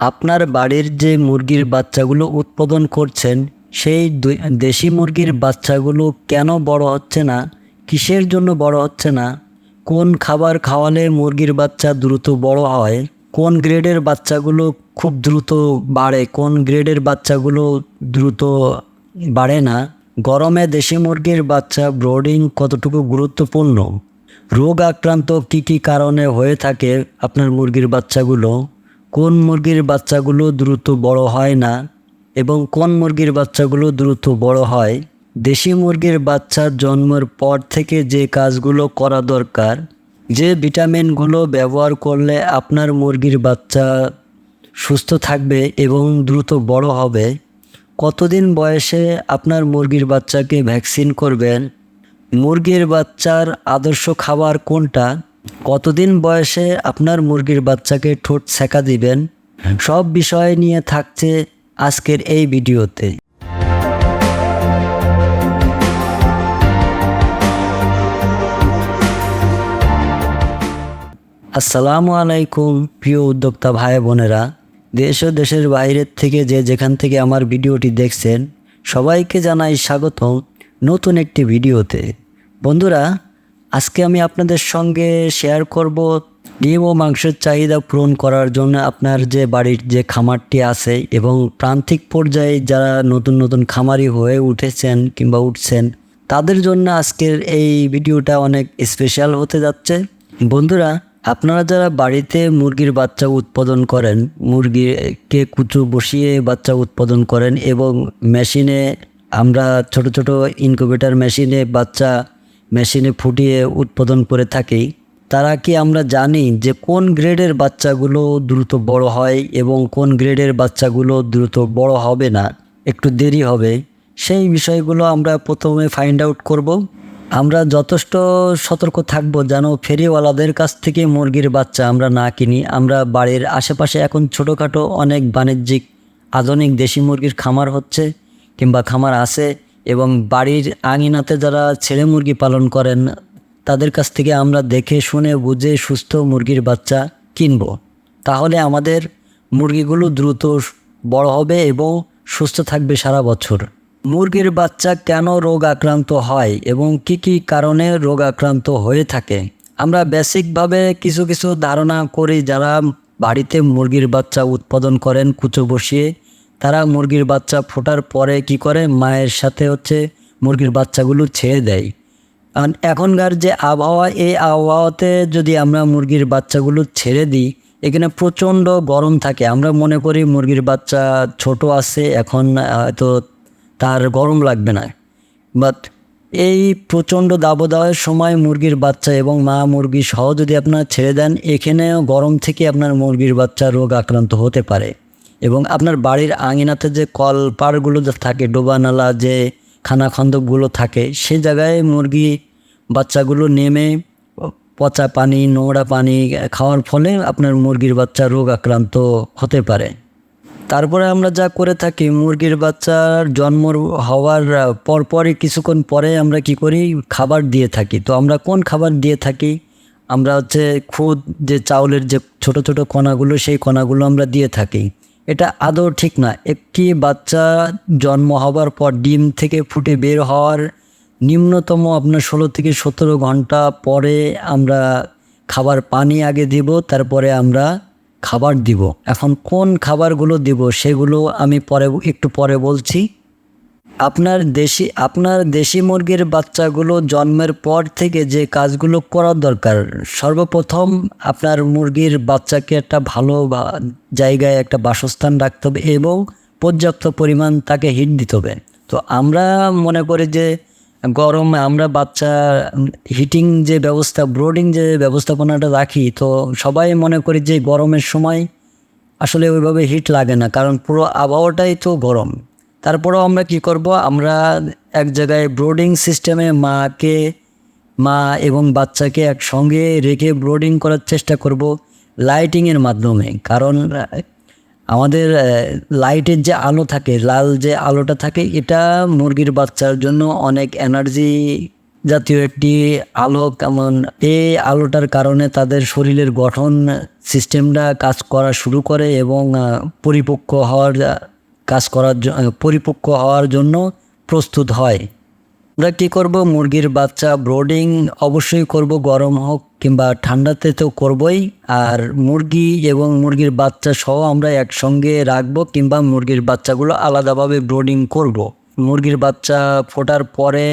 আপনার বাড়ির যে মুরগির বাচ্চাগুলো উৎপাদন করছেন, সেই দেশি মুরগির বাচ্চাগুলো কেন বড় হচ্ছে না? কিসের জন্য বড় হচ্ছে না? কোন খাবার খাওয়ালে মুরগির বাচ্চা দ্রুত বড় হয়? কোন গ্রেডের বাচ্চাগুলো খুব দ্রুত বাড়ে? কোন গ্রেডের বাচ্চাগুলো দ্রুত বাড়ে না? গরমে দেশি মুরগির বাচ্চা ব্রোডিং কতটুকু গুরুত্বপূর্ণ? রোগ আক্রান্ত কী কী কারণে হয়ে থাকে আপনার মুরগির বাচ্চাগুলো? কোন মুরগির বাচ্চাগুলো দ্রুত বড় হয় না এবং কোন মুরগির বাচ্চাগুলো দ্রুত বড় হয়? দেশি মুরগির বাচ্চা জন্মের পর থেকে যে কাজগুলো করা দরকার, যে ভিটামিনগুলো ব্যবহার করলে আপনার মুরগির বাচ্চা সুস্থ থাকবে এবং দ্রুত বড় হবে? কতদিন বয়সে আপনার মুরগির বাচ্চাকে ভ্যাকসিন করবেন? মুরগির বাচ্চার আদর্শ খাবার কোনটা? কতদিন বয়সে আপনার মুরগির বাচ্চাকে ঠোঁট সেকা দিবেন? সব বিষয় নিয়ে থাকছে আজকের এই ভিডিওতে। আসসালামু আলাইকুম, প্রিয় উদ্যোক্তা ভাই বোনেরা। দেশ ও দেশের বাইরের থেকে যে যেখান থেকে আমার ভিডিওটি দেখছেন, সবাইকে জানাই স্বাগতম নতুন একটি ভিডিওতে। বন্ধুরা আজকে আমি আপনাদের সঙ্গে শেয়ার করব ডিম ও মাংসের চাহিদা পূরণ করার জন্য আপনার যে বাড়ির যে খামারটি আছে এবং প্রান্তিক পর্যায়ে যারা নতুন নতুন খামারি হয়ে উঠেছেন কিংবা উঠছেন, তাদের জন্য আজকের এই ভিডিওটা অনেক স্পেশাল হতে যাচ্ছে। বন্ধুরা, আপনারা যারা বাড়িতে মুরগির বাচ্চা উৎপাদন করেন, মুরগিকে কুচু বসিয়ে বাচ্চা উৎপাদন করেন এবং মেশিনে আমরা ছোট ছোট ইনকিউবেটর মেশিনে বাচ্চা মেশিনে ফুটিয়ে উৎপাদন করে থাকি, তারা কি আমরা জানি যে কোন গ্রেডের বাচ্চাগুলো দ্রুত বড় হয় এবং কোন গ্রেডের বাচ্চাগুলো দ্রুত বড় হবে না? একটু দেরি হবে। সেই বিষয়গুলো আমরা প্রথমে ফাইন্ড আউট করব। আমরা যথেষ্ট সতর্ক থাকব যেন ফেরিওয়ালাদের কাছ থেকে মুরগির বাচ্চা আমরা না কিনি। আমরা বাড়ির আশেপাশে এখন ছোটোখাটো অনেক বাণিজ্যিক, আধুনিক দেশি মুরগির খামার হচ্ছে কিংবা খামার আছে। এবং বাড়ির আঙিনাতে যারা ছেলে মুরগি পালন করেন, তাদের কাছ থেকে আমরা দেখে শুনে, বুঝে সুস্থ মুরগির বাচ্চা কিনব। তাহলে আমাদের মুরগিগুলো দ্রুত বড় হবে এবং সুস্থ থাকবে সারা বছর। মুরগির বাচ্চা কেন রোগ আক্রান্ত হয় এবং কি কি কারণে রোগ আক্রান্ত হয়ে থাকে? আমরা বেসিকভাবে কিছু কিছু ধারণা করি যারা বাড়িতে মুরগির বাচ্চা উৎপাদন করেন, কুচো বসিয়ে তারা মুরগির বাচ্চা ফোটার পরে কি করে? মায়ের সাথে হচ্ছে মুরগির বাচ্চাগুলো ছেড়ে দেয়। কারণ এখনকার যে আবহাওয়া, এই আবহাওয়াতে যদি আমরা মুরগির বাচ্চাগুলো ছেড়ে দিই, এখানে প্রচণ্ড গরম থাকে। আমরা মনে করি মুরগির বাচ্চা ছোট আছে, এখন হয়তো তার গরম লাগবে না। বাট এই প্রচণ্ড দাবদাহের সময় মুরগির বাচ্চা এবং মা মুরগি সহ যদি আপনারা ছেড়ে দেন, এখানেও গরম থেকে আপনার মুরগির বাচ্চা রোগ আক্রান্ত হতে পারে। এবং আপনার বাড়ির আঙিনাতে যে কল পাড়গুলো যে থাকে, ডোবানালা যে খানাখন্দকগুলো থাকে, সে জায়গায় মুরগি বাচ্চাগুলো নেমে পচা পানি, নোংরা পানি খাওয়ার ফলে আপনার মুরগির বাচ্চা রোগ আক্রান্ত হতে পারে। তারপরে আমরা যা করে থাকি, মুরগির বাচ্চার জন্ম হওয়ার পরপরই কিছুক্ষণ পরে আমরা কি করি, খাবার দিয়ে থাকি। তো আমরা কোন খাবার দিয়ে থাকি? আমরা হচ্ছে খুদ যে চাউলের যে ছোট ছোট কণাগুলো, সেই কণাগুলো আমরা দিয়ে থাকি। এটা আদৌ ঠিক না। একটি বাচ্চা জন্ম হবার পর ডিম থেকে ফুটে বের হওয়ার নিম্নতম আপনার ষোলো থেকে সতেরো ঘণ্টা পরে আমরা খাবার পানি আগে দিব, তারপরে আমরা খাবার দিব। এখন কোন খাবারগুলো দিব, সেগুলো আমি পরে, একটু পরে বলছি। আপনার দেশি আপনার দেশি মুরগির বাচ্চাগুলো জন্মের পর থেকে যে কাজগুলো করার দরকার, সর্বপ্রথম আপনার মুরগির বাচ্চাকে একটা ভালো জায়গায় একটা বাসস্থান রাখতে হবে এবং পর্যাপ্ত পরিমাণ তাকে হিট দিতে হবে। তো আমরা মনে করি যে গরমে আমরা বাচ্চা হিটিং যে ব্যবস্থা, ব্রোডিং যে ব্যবস্থাপনাটা রাখি, তো সবাই মনে করি যে গরমের সময় আসলে ওইভাবে হিট লাগে না, কারণ পুরো আবহাওয়াটাই তো গরম। তারপরেও আমরা কি করব? আমরা এক জায়গায় ব্রোডিং সিস্টেমে মাকে, মা এবং বাচ্চাকে একসঙ্গে রেখে ব্রোডিং করার চেষ্টা করব লাইটিংয়ের মাধ্যমে। কারণ, আমাদের লাইটের যে আলো থাকে, লাল যে আলোটা থাকে, এটা মুরগির বাচ্চার জন্য অনেক এনার্জি জাতীয় একটি আলো। কেমন এই আলোটার কারণে তাদের শরীরের গঠন সিস্টেমটা কাজ করা শুরু করে এবং পরিপক্ক হওয়ার কাজ করার পরিপক্ক হওয়ার জন্য প্রস্তুত হয়। আমরা কী করব? মুরগির বাচ্চা ব্রোডিং অবশ্যই করব, গরম হোক কিংবা ঠান্ডাতে তো করবই। আর মুরগি এবং মুরগির বাচ্চা সহ আমরা একসঙ্গে রাখব কিংবা মুরগির বাচ্চাগুলো আলাদাভাবে ব্রোডিং করব। মুরগির বাচ্চা ফোটার পরে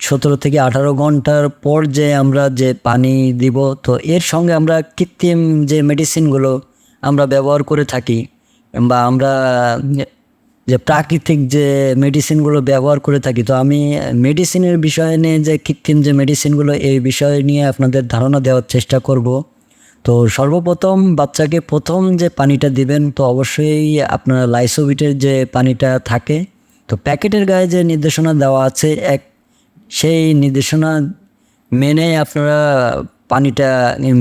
সতেরো থেকে আঠারো ঘণ্টার পর যে আমরা যে পানি দিব, তো এর সঙ্গে আমরা কৃত্রিম যে মেডিসিনগুলো আমরা ব্যবহার করে থাকি। বা আমরা, যে প্রাকৃতিক যে মেডিসিনগুলো ব্যবহার করে থাকি, তো আমি মেডিসিনের বিষয় নিয়ে যে কৃত্রিম যে মেডিসিনগুলো এই বিষয় নিয়ে আপনাদের ধারণা দেওয়ার চেষ্টা করব। তো সর্বপ্রথম বাচ্চাকে প্রথম যে পানিটা দিবেন, তো অবশ্যই আপনার লাইসোভিটের যে পানিটা থাকে, তো প্যাকেটের গায়ে যে নির্দেশনা দেওয়া আছে, এক, সেই নির্দেশনা মেনে আপনারা পানিটা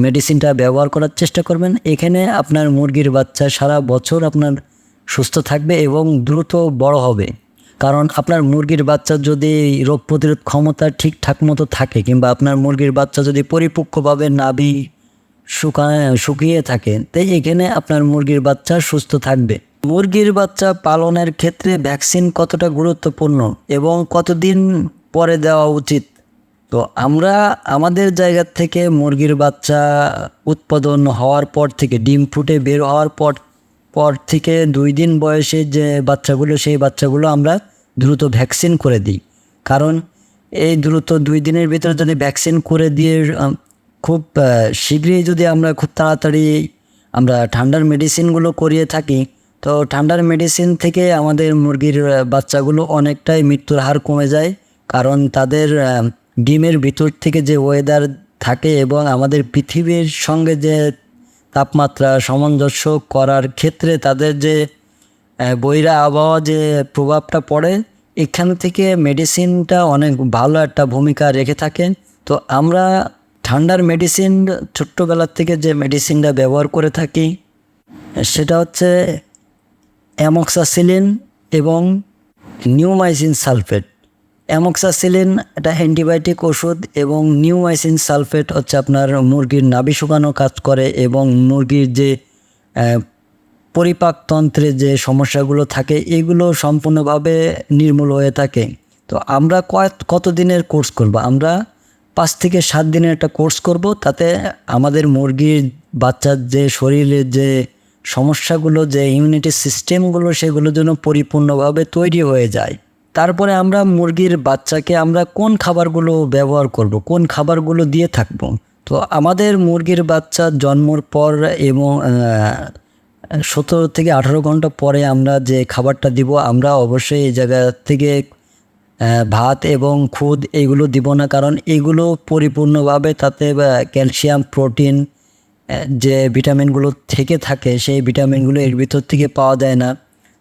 মেডিসিনটা ব্যবহার করার চেষ্টা করবেন। এখানে আপনার মুরগির বাচ্চা সারা বছর আপনার সুস্থ থাকবে এবং দ্রুত বড় হবে। কারণ আপনার মুরগির বাচ্চার যদি রোগ প্রতিরোধ ক্ষমতা ঠিকঠাক মতো থাকে কিংবা আপনার মুরগির বাচ্চা যদি পরিপক্কভাবে নাভি শুকায় শুকিয়ে থাকে তাই এখানে আপনার মুরগির বাচ্চা সুস্থ থাকবে। মুরগির বাচ্চা পালনের ক্ষেত্রে ভ্যাকসিন কতটা গুরুত্বপূর্ণ এবং কতদিন পরে দেওয়া উচিত? তো আমরা আমাদের জায়গা থেকে মুরগির বাচ্চা উৎপাদন হওয়ার পর থেকে, ডিম ফুটে বের হওয়ার পর পর থেকে দুই দিন বয়সে যে বাচ্চাগুলো, সেই বাচ্চাগুলো আমরা দ্রুত ভ্যাকসিন করে দিই। কারণ এই দ্রুত দুই দিনের ভিতরে যদি ভ্যাকসিন করে দিয়ে খুব শীঘ্রই যদি আমরা খুব তাড়াতাড়ি আমরা ঠান্ডার মেডিসিনগুলো করিয়ে থাকি, তো ঠান্ডার মেডিসিন থেকে আমাদের মুরগির বাচ্চাগুলো অনেকটাই মৃত্যুর হার কমে যায়। কারণ তাদের ডিমের ভিতর থেকে যে ওয়েদার থাকে এবং আমাদের পৃথিবীর সঙ্গে যে তাপমাত্রা সামঞ্জস্য করার ক্ষেত্রে তাদের যে বৈরা আবহাওয়া যে প্রভাবটা পড়ে, এখান থেকে মেডিসিনটা অনেক ভালো একটা ভূমিকা রেখে থাকে। তো আমরা ঠান্ডার মেডিসিন ছোট্টবেলার থেকে যে মেডিসিনটা ব্যবহার করে থাকি, সেটা হচ্ছে অ্যামক্সাসিলিন এবং নিউমাইসিন সালফেট অ্যামক্সাসিলিন, এটা অ্যান্টিবায়োটিক ওষুধ এবং নিউমাইসিন সালফেট হচ্ছে আপনার মুরগির নাভি শুকানো কাজ করে এবং মুরগির যে পরিপাকতন্ত্রে যে সমস্যাগুলো থাকে, এগুলো সম্পূর্ণভাবে নির্মূল হয়ে থাকে। তো আমরা কত দিনের কোর্স করব? আমরা পাঁচ থেকে সাত দিনের একটা কোর্স করব তাতে আমাদের মুরগির বাচ্চার যে শরীরের যে সমস্যাগুলো, যে ইমিউনিটি সিস্টেমগুলো, সেগুলো যেন পরিপূর্ণভাবে তৈরি হয়ে যায়। তারপরে আমরা মুরগির বাচ্চাকে আমরা কোন খাবারগুলো ব্যবহার করব, কোন খাবারগুলো দিয়ে থাকব? তো আমাদের মুরগির বাচ্চা জন্মর পর এবং সতেরো থেকে আঠারো ঘণ্টা পরে আমরা যে খাবারটা দিব, আমরা অবশ্যই এই জায়গা থেকে ভাত এবং খুদ এগুলো দিব না। কারণ এগুলো পরিপূর্ণভাবে তাতে ক্যালসিয়াম, প্রোটিন যে ভিটামিনগুলো থেকে থাকে, সেই ভিটামিনগুলো এর ভিতর থেকে পাওয়া যায় না।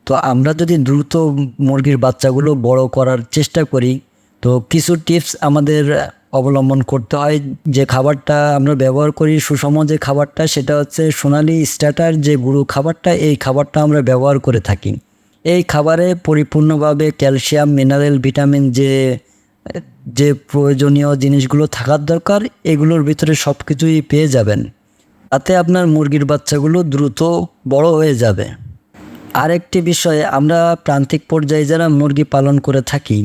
তো আমরা যদি দ্রুত মুরগির বাচ্চাগুলো বড় করার চেষ্টা করি, তো কিছু টিপস আমাদের অবলম্বন করতে হয়। যে খাবারটা আমরা ব্যবহার করি, সুষম যে খাবারটা, সেটা হচ্ছে সোনালি স্টার্টার যে গুঁড়ো খাবারটা, এই খাবারটা আমরা ব্যবহার করে থাকি। এই খাবারে পরিপূর্ণভাবে ক্যালসিয়াম, মিনারেল, ভিটামিন যে যে প্রয়োজনীয় জিনিসগুলো থাকার দরকার, এগুলোর ভিতরে সব কিছুই পেয়ে যাবেন। তাতে আপনার মুরগির বাচ্চাগুলো দ্রুত বড় হয়ে যাবে। আরেকটি বিষয়ে আমরা প্রান্তিক পর্যায়ে যারা মুরগি পালন করে থাকি,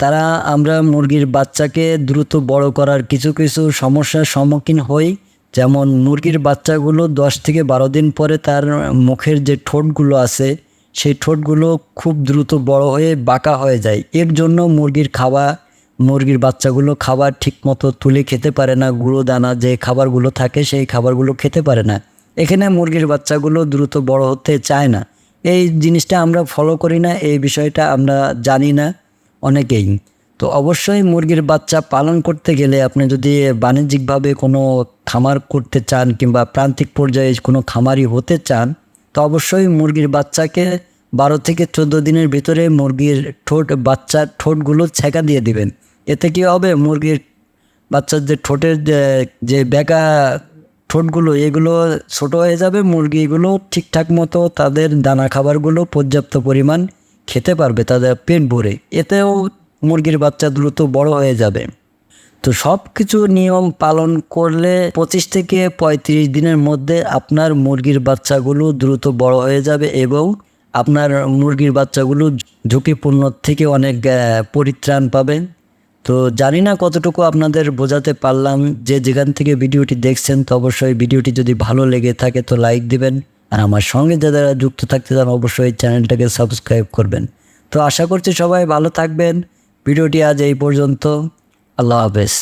তারা আমরা মুরগির বাচ্চাকে দ্রুত বড় করার কিছু কিছু সমস্যার সম্মুখীন হই। যেমন মুরগির বাচ্চাগুলো দশ থেকে বারো দিন পরে তার মুখের যে ঠোঁটগুলো আছে, সেই ঠোঁটগুলো খুব দ্রুত বড় হয়ে বাঁকা হয়ে যায়। এর জন্য মুরগির খাওয়া মুরগির বাচ্চাগুলো খাবার ঠিকমতো তুলে খেতে পারে না। গুঁড়ো দানা যে খাবারগুলো থাকে, সেই খাবারগুলো খেতে পারে না। এখানে মুরগির বাচ্চাগুলো দ্রুত বড় হতে চায় না। এই জিনিসটা আমরা ফলো করি না, এই বিষয়টা আমরা জানি না অনেকেই। তো অবশ্যই মুরগির বাচ্চা পালন করতে গেলে আপনি যদি বাণিজ্যিকভাবে কোনো খামার করতে চান কিংবা প্রান্তিক পর্যায়ে কোনো খামারি হতে চান, তো অবশ্যই মুরগির বাচ্চাকে বারো থেকে চোদ্দ দিনের ভিতরে মুরগির ঠোঁট বাচ্চার ঠোঁটগুলো ছেঁকা দিয়ে দিবেন। এতে কী হবে? মুরগির বাচ্চার যে ঠোঁটের যে- বেঁকা ঠোঁটগুলো এগুলো ছোট হয়ে যাবে, মুরগিগুলো ঠিকঠাক মতো তাদের দানা খাবারগুলো পর্যাপ্ত পরিমাণ খেতে পারবে তাদের পেট ভরে। এতেও মুরগির বাচ্চা দ্রুত বড় হয়ে যাবে। তো সব কিছু নিয়ম পালন করলে পঁচিশ থেকে পঁয়ত্রিশ দিনের মধ্যে আপনার মুরগির বাচ্চাগুলো দ্রুত বড় হয়ে যাবে এবং আপনার মুরগির বাচ্চাগুলো ঝুঁকিপূর্ণ থেকে অনেক পরিত্রাণ পাবেন। তো জানি না কতটুকু আপনাদের বোঝাতে পারলাম, যে যেখান থেকে ভিডিওটি দেখছেন, তো অবশ্যই ভিডিওটি যদি ভালো লেগে থাকে তো লাইক দিবেন, আর আমার সঙ্গে যারা যুক্ত থাকতে চান, অবশ্যই চ্যানেলটাকে সাবস্ক্রাইব করবেন। তো আশা করছি সবাই ভালো থাকবেন, ভিডিওটি আজ এই পর্যন্ত, আল্লাহ হাফেজ।